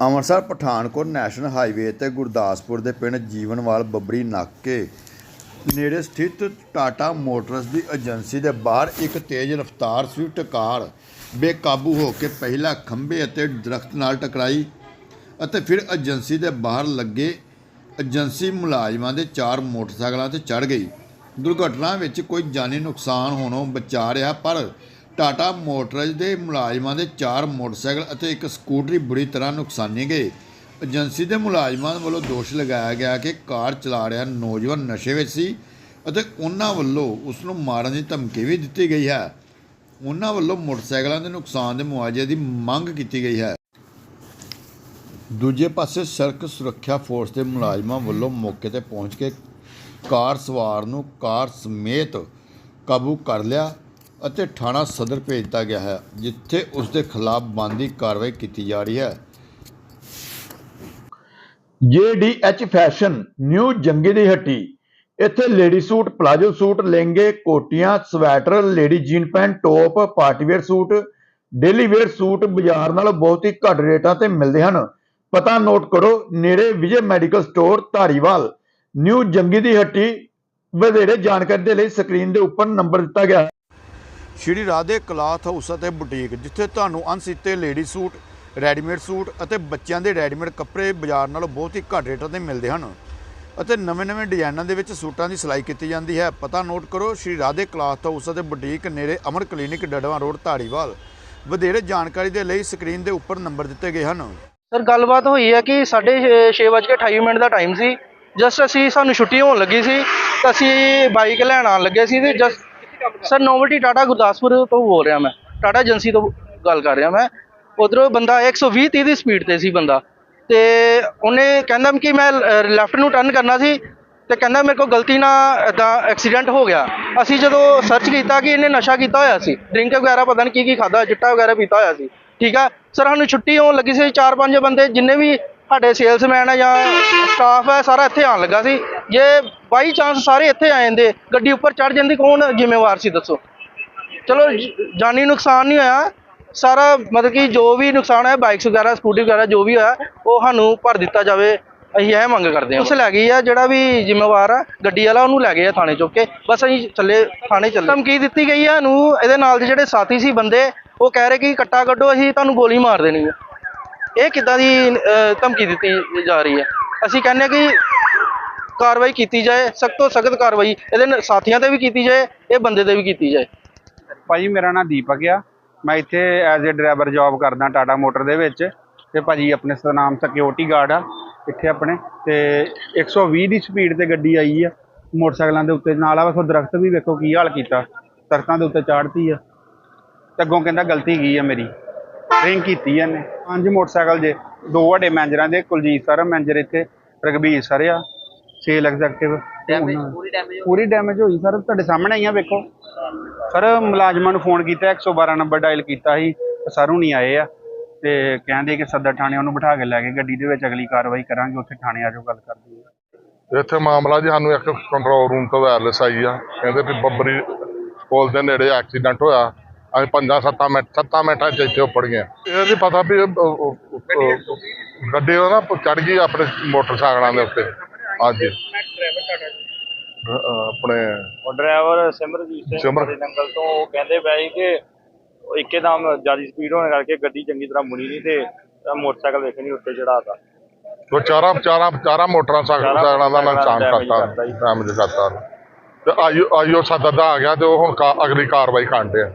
Amritsar, Pathankot national highway ਤੇ ਗੁਰਦਾਸਪੁਰ ਦੇ ਪਿੰਡ ਜੀਵਨਵਾਲ ਬੱਬਰੀ ਨਾਕੇ ਨੇੜੇ ਸਥਿਤ ਟਾਟਾ ਮੋਟਰਸ ਦੀ ਏਜੰਸੀ ਦੇ ਬਾਹਰ ਇੱਕ ਤੇਜ਼ ਰਫ਼ਤਾਰ ਸਵਿਫਟ ਕਾਰ ਬੇਕਾਬੂ ਹੋ ਕੇ ਪਹਿਲਾਂ ਖੰਭੇ ਅਤੇ ਦਰਖਤ ਨਾਲ ਟਕਰਾਈ ਅਤੇ ਫਿਰ ਏਜੰਸੀ ਦੇ ਬਾਹਰ ਲੱਗੇ ਏਜੰਸੀ ਮੁਲਾਜ਼ਮਾਂ ਦੇ ਚਾਰ ਮੋਟਰਸਾਈਕਲਾਂ ਤੇ ਚੜ ਗਈ। ਦੁਰਘਟਨਾ ਵਿੱਚ ਕੋਈ ਜਾਨੀ ਨੁਕਸਾਨ ਹੋਣੋਂ ਬਚਾ ਰਿਹਾ, ਪਰ ਟਾਟਾ ਮੋਟਰਜ਼ ਦੇ ਮੁਲਾਜ਼ਮਾਂ ਦੇ ਚਾਰ ਮੋਟਰਸਾਈਕਲ ਅਤੇ ਇੱਕ ਸਕੂਟਰੀ ਬੁਰੀ ਤਰ੍ਹਾਂ ਨੁਕਸਾਨੇ ਗਏ ਏਜੰਸੀ ਦੇ ਮੁਲਾਜ਼ਮਾਂ ਵੱਲੋਂ ਦੋਸ਼ ਲਗਾਇਆ ਗਿਆ ਕਿ ਕਾਰ ਚਲਾ ਰਿਹਾ ਨੌਜਵਾਨ ਨਸ਼ੇ ਵਿੱਚ ਸੀ ਅਤੇ ਉਹਨਾਂ ਵੱਲੋਂ ਉਸ ਨੂੰ ਮਾਰਨ ਦੀ ਧਮਕੀ ਵੀ ਦਿੱਤੀ ਗਈ ਹੈ। ਉਹਨਾਂ ਵੱਲੋਂ ਮੋਟਰਸਾਈਕਲਾਂ ਦੇ ਨੁਕਸਾਨ ਦੇ ਮੁਆਵਜ਼ੇ ਦੀ ਮੰਗ ਕੀਤੀ ਗਈ ਹੈ। ਦੂਜੇ ਪਾਸੇ ਸੜਕ ਸੁਰੱਖਿਆ ਫੋਰਸ ਦੇ ਮੁਲਾਜ਼ਮਾਂ ਵੱਲੋਂ ਮੌਕੇ ਤੇ ਪਹੁੰਚ ਕੇ ਕਾਰ ਸਵਾਰ ਨੂੰ ਕਾਰ ਸਮੇਤ ਕਾਬੂ ਕਰ ਲਿਆ। ਅਤੇ ਥਾਣਾ ਸਦਰ ਭੇਜ ਦਿੱਤਾ ਗਿਆ ਹੈ, ਜਿੱਥੇ ਉਸ ਦੇ ਖਿਲਾਫ ਬਣਦੀ ਕਾਰਵਾਈ ਕੀਤੀ ਜਾ ਰਹੀ ਹੈ। JDH ਫੈਸ਼ਨ, ਨਿਊ ਜੰਗੀ ਦੀ ਹੱਟੀ। ਇੱਥੇ ਲੇਡੀ ਸੂਟ, ਪਲਾਜੋ ਸੂਟ, ਲਹਿੰਗੇ, ਕੋਟੀਆਂ, sweater, lady jean pant, top, party wear suit, daily wear suit ਬਾਜ਼ਾਰ ਨਾਲੋਂ ਬਹੁਤ ਹੀ ਘੱਟ ਰੇਟਾਂ ਤੇ ਮਿਲਦੇ ਹਨ। ਪਤਾ ਨੋਟ ਕਰੋ, ਨੇੜੇ Vijay medical store, Dhariwal. New Jangi ਦੀ ਹੱਟੀ, ਵਧੇਰੇ ਜਾਣਕਾਰੀ ਦੇ ਲਈ ਸਕਰੀਨ ਦੇ ਉੱਪਰ ਨੰਬਰ ਦਿੱਤਾ ਗਿਆ ਹੈ। ਸ਼੍ਰੀ ਰਾਧੇ ਕਲਾਥ ਹਾਊਸ ਅਤੇ ਬੁਟੀਕ, ਜਿੱਥੇ ਤੁਹਾਨੂੰ ਅਣਸੀਤੇ ਲੇਡੀ ਸੂਟ, ਰੈਡੀਮੇਡ ਸੂਟ ਅਤੇ ਬੱਚਿਆਂ ਦੇ ਰੈਡੀਮੇਡ ਕੱਪੜੇ ਬਾਜ਼ਾਰ ਨਾਲੋਂ ਬਹੁਤ ਹੀ ਘੱਟ ਰੇਟਾਂ ਤੇ ਮਿਲਦੇ ਹਨ ਅਤੇ ਨਵੇਂ-ਨਵੇਂ ਡਿਜ਼ਾਈਨਾਂ ਦੇ ਵਿੱਚ ਸੂਟਾਂ ਦੀ ਸਿਲਾਈ ਕੀਤੀ ਜਾਂਦੀ ਹੈ। ਪਤਾ ਨੋਟ ਕਰੋ, ਸ਼੍ਰੀ ਰਾਧੇ ਕਲਾਥ ਹਾਊਸ ਅਤੇ ਬੁਟੀਕ ਨੇੜੇ ਅਮਰ ਕਲੀਨਿਕ ਡੜਵਾ ਰੋਡ, ਧਾਰੀਵਾਲ। ਵਧੇਰੇ ਜਾਣਕਾਰੀ ਦੇ ਲਈ ਸਕਰੀਨ ਦੇ ਉੱਪਰ ਨੰਬਰ ਦਿੱਤੇ ਗਏ ਹਨ। ਸਰ, ਗੱਲਬਾਤ ਹੋਈ ਹੈ ਕਿ ਸਾਢੇ ਛੇ- ਛੇ ਵੱਜ ਕੇ 28 ਮਿੰਟ ਦਾ ਟਾਈਮ ਸੀ। ਜਸਟ ਅਸੀਂ ਸਾਨੂੰ ਛੁੱਟੀ ਹੋਣ ਲੱਗੀ ਸੀ, ਤਾਂ ਅਸੀਂ ਬਾਈਕ ਲੈਣ ਆਉਣ ਲੱਗੇ ਸੀ ਤੇ just sir novelty Tata Gurdaspur ਤੋਂ ਬੋਲ ਰਿਹਾ ਮੈਂ। ਟਾਟਾ ਏਜੰਸੀ ਤੋਂ ਗੱਲ ਕਰ ਰਿਹਾ ਮੈਂ। ਉਧਰੋਂ ਬੰਦਾ 120 30 ਦੀ ਸਪੀਡ ਤੇ ਸੀ ਬੰਦਾ। ਤੇ ਉਹਨੇ ਕਹਿੰਦਾ ਕਿ ਮੈਂ ਲੈਫਟ ਨੂੰ ਟਰਨ ਕਰਨਾ ਸੀ। ਤੇ ਕਹਿੰਦਾ ਮੇਰੇ ਕੋਲ ਗਲਤੀ ਨਾਲ ਇਦਾਂ ਐਕਸੀਡੈਂਟ ਹੋ ਗਿਆ। ਅਸੀਂ ਜਦੋਂ ਸਰਚ ਕੀਤਾ ਕਿ ਇਹਨੇ ਨਸ਼ਾ ਕੀਤਾ ਹੋਇਆ ਸੀ। ਡਰਿੰਕ ਵਗੈਰਾ ਪਤਾ ਨਹੀਂ ਕੀ ਕੀ ਖਾਦਾ ਚਿੱਟਾ ਵਗੈਰਾ ਪੀਤਾ ਹੋਇਆ ਸੀ। ਠੀਕ ਆ? ਸਰ, ਸਾਨੂੰ ਛੁੱਟੀ ਹੋਣ ਲੱਗੀ ਸੀ ਚਾਰ ਪੰਜ ਬੰਦੇ, ਜਿੰਨੇ ਵੀ ਸਾਡੇ ਸੇਲਸਮੈਨ ਆ ਜਾਂ ਸਟਾਫ ਹੈ ਸਾਰਾ ਇੱਥੇ ਆਉਣ ਲੱਗਾ ਸੀ। ਜੇ ਬਾਈ ਚਾਂਸ ਸਾਰੇ ਇੱਥੇ ਆ ਜਾਂਦੇ, ਗੱਡੀ ਉੱਪਰ ਚੜ ਜਾਂਦੀ, ਕੌਣ ਜ਼ਿੰਮੇਵਾਰ ਸੀ ਦੱਸੋ? ਚਲੋ, ਜਾਨੀ ਨੁਕਸਾਨ ਨਹੀਂ ਹੋਇਆ। ਸਾਰਾ ਮਤਲਬ ਕਿ ਜੋ ਵੀ ਨੁਕਸਾਨ ਹੈ ਬਾਈਕਸ ਵਗੈਰਾ ਸਕੂਟੀ ਵਗੈਰਾ, ਜੋ ਵੀ ਹੋਇਆ, ਉਹ ਸਾਨੂੰ ਭਰ ਦਿੱਤਾ ਜਾਵੇ। ਅਸੀਂ ਇਹ ਮੰਗ ਕਰਦੇ ਹਾਂ। ਉਸ ਲੈ ਗਈ ਆ, ਜਿਹੜਾ ਵੀ ਜ਼ਿੰਮੇਵਾਰ ਆ, ਗੱਡੀ ਵਾਲਾ, ਉਹਨੂੰ ਲੈ ਗਏ ਆ ਥਾਣੇ ਚੁੱਕ ਕੇ। ਬਸ ਅਸੀਂ ਚੱਲੇ, ਥਾਣੇ ਚੱਲੇ। ਧਮਕੀ ਦਿੱਤੀ ਗਈ ਆ ਨੂੰ ਇਹਦੇ ਨਾਲ ਦੇ ਜਿਹੜੇ ਸਾਥੀ ਸੀ ਬੰਦੇ, ਉਹ ਕਹਿ ਰਹੇ ਕਿ ਕੱਟਾ ਕੱਢੋ, ਅਸੀਂ ਤੁਹਾਨੂੰ ਗੋਲੀ ਮਾਰ ਦੇਣੀ ਆ। ਇਹ ਕਿੱਦਾਂ ਦੀ ਧਮਕੀ ਦਿੱਤੀ ਜਾ ਰਹੀ ਹੈ? ਅਸੀਂ ਕਹਿੰਦੇ ਹਾਂ ਕਿ ਕਾਰਵਾਈ ਕੀਤੀ ਜਾਏ, ਸਖਤ ਤੋਂ ਸਖਤ ਕਾਰਵਾਈ ਇਹਦੇ ਸਾਥੀਆਂ ਤੇ ਵੀ ਕੀਤੀ ਜਾਏ, ਇਹ ਬੰਦੇ ਤੇ ਵੀ ਕੀਤੀ ਜਾਏ। ਭਾਜੀ, ਮੇਰਾ ਨਾਮ ਦੀਪਕ ਆ। ਮੈਂ ਇੱਥੇ ਐਜ਼ ਅ ਡਰਾਈਵਰ ਜੌਬ ਕਰਦਾ ਟਾਟਾ ਮੋਟਰ ਦੇ ਵਿੱਚ। ਤੇ ਭਾਜੀ, ਆਪਣੇ ਸਨਾਮ ਸਿਕਿਉਰਿਟੀ ਗਾਰਡ ਆ ਇੱਥੇ ਆਪਣੇ। ਤੇ 120 ਦੀ ਸਪੀਡ ਤੇ ਗੱਡੀ ਆਈ ਆ। ਮੋਟਰਸਾਈਕਲਾਂ ਦੇ ਉੱਤੇ ਨਾਲ ਆ ਵੇਖੋ ਦਰਖਤ ਵੀ ਵੇਖੋ ਕੀ ਹਾਲ ਕੀਤਾ। ਦਰਖਤਾਂ ਦੇ ਉੱਤੇ ਚਾੜਤੀ ਆ। ਤੇ ਅੱਗੋਂ ਕਹਿੰਦਾ ਗਲਤੀ ਕੀ ਆ ਮੇਰੀ। ਡਰਿੰਕ ਕੀਤੀ ਆ ਇਹਨੇ। ਪੰਜ ਮੋਟਰਸਾਈਕਲ ਜੇ ਦੋ ਵੱਡੇ ਮੈਨੇਜਰਾਂ ਦੇ ਕੁਲਜੀਤ ਸਰ ਮੈਨੇਜਰ ਇੱਥੇ ਰਗਬੀਰ ਸਰ ਆ ਸੇਲ ਐਗਜ਼ੈਕਟਿਵ ਪੂਰੀ ਡੈਮੇਜ ਪੂਰੀ ਡੈਮੇਜ ਹੋਈ ਸਰ ਤੁਹਾਡੇ ਸਾਹਮਣੇ ਹੀ ਆ ਵੇਖੋ। ਸਰ ਮੁਲਾਜ਼ਮਾਂ ਨੂੰ ਫੋਨ ਕੀਤਾ 112 ਨੰਬਰ ਡਾਇਲ ਕੀਤਾ ਸੀ ਸਰ ਹੁਣੀ ਆਏ ਆ ਤੇ ਕਹਿੰਦੇ ਕਿ ਸਦਰ ਥਾਣੇ ਉਹਨੂੰ ਬਿਠਾ ਕੇ ਲੈ ਗਏ ਗੱਡੀ ਦੇ ਵਿੱਚ ਅਗਲੀ ਕਾਰਵਾਈ ਕਰਾਂਗੇ ਉੱਥੇ ਥਾਣੇ ਆ ਜਾਓ ਗੱਲ ਕਰਦੇ ਹਾਂ ਇੱਥੇ ਮਾਮਲਾ ਜੀ ਸਾਨੂੰ ਇੱਕ ਕੰਟਰੋਲ ਰੂਮ ਤੋਂ ਵਾਇਰਲੈਸ ਆਈ ਆ ਕਹਿੰਦੇ ਵੀ ਬੱਬਰੀ ਪੁਲ ਦੇ ਨੇੜੇ ਐਕਸੀਡੈਂਟ ਹੋਇਆ। ਅਸੀਂ ਪੰਜਾਂ ਸੱਤਾਂ ਮਿੰਟ ਸੱਤਾਂ ਮਿੰਟਾਂ 'ਚ ਇੱਥੇ ਉੱਪੜ ਗਏ ਇਹ ਨਹੀਂ ਪਤਾ ਵੀ ਗੱਡੀ ਉਹ ਨਾ ਚੜ ਗਈ ਆਪਣੇ ਮੋਟਰਸਾਈਕਲਾਂ ਦੇ ਉੱਤੇ। ਹਾਂਜੀ। ਅ- ਅ, ਆਪਣੇ ਉਹ ਡਰਾਈਵਰ ਸਿਮਰਜੀਤ ਸਿੰਘ ਨੰਗਲ ਤੋਂ ਉਹ ਕਹਿੰਦੇ ਪਏ ਕਿ ਇੱਕੇਦਮ ਜ਼ਿਆਦਾ ਸਪੀਡ ਹੋਣ ਕਰਕੇ ਗੱਡੀ ਚੰਗੀ ਤਰ੍ਹਾਂ ਮੁੜੀ ਨਹੀਂ ਤੇ ਮੋਟਰਸਾਈਕਲ ਵੇਖਣੀ ਉੱਤੇ ਚੜਾਤਾ ਉਹ ਚਾਰਾਂ ਚਾਰਾਂ ਚਾਰਾਂ ਮੋਟਰਾਂ ਸਾਈਕਲਾਂ ਦਾ ਨੁਕਸਾਨ ਕਰਤਾ। ਡੈਮੇਜ ਕਰਤਾ ਤੇ ਆਈਓ ਆਈਓ ਸਦਰ ਦਾ ਆ ਗਿਆ ਤੇ ਉਹ ਹੁਣ ਅਗਲੀ ਕਾਰਵਾਈ ਕਰਦੇ ਆ